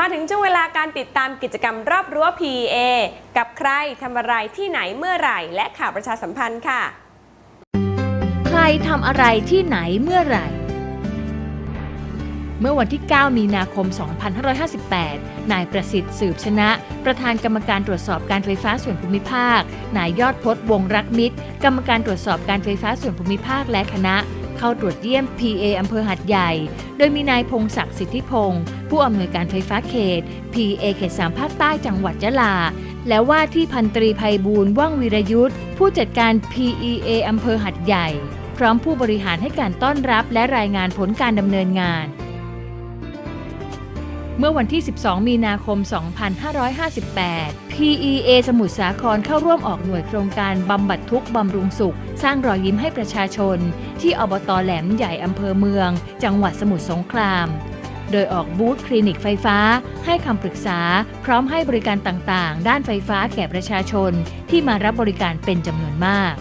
มาถึงช่วงเวลาการติดตามกิจกรรมรอบรั้ว P.A. กับใครทำอะไรที่ไหนเมื่อไหร่ และข่าวประชาสัมพันธ์ค่ะ ใครทำอะไรที่ไหนเมื่อไหร่ เมื่อวันที่ 9 มีนาคม 2558 นายประสิทธิ์สืบชนะ ประธานกรรมการตรวจสอบการไฟฟ้าส่วนภูมิภาค นายยอดพจน์วงรักมิตร กรรมการตรวจสอบการไฟฟ้าส่วนภูมิภาคและคณะ เข้าตรวจเยี่ยม PA อำเภอหัดใหญ่ โดยมีนายพงศักดิ์สิทธิพงศ์ผู้อำนวยการไฟฟ้าเขต PA เขตสามภาคใต้จังหวัดยะลา และว่าที่พันตรีภัยบูลย์ว่องวีรยุทธ์ผู้จัดการ PEA อำเภอหัดใหญ่ พร้อมผู้บริหารให้การต้อนรับและรายงานผลการดำเนินงาน เมื่อวันที่ 12 มีนาคม 2558 PEA สมุทรสาครเข้าร่วมออกหน่วยโครงการบำบัดทุกข์บำรุงสุข สร้างรอยยิ้มให้ประชาชน ที่อบตแหลมใหญ่อำเภอเมือง จังหวัดสมุทรสงคราม โดยออกบูธคลินิกไฟฟ้า ให้คำปรึกษา พร้อมให้บริการต่างๆ ด้านไฟฟ้าแก่ประชาชนที่มารับบริการเป็นจำนวนมาก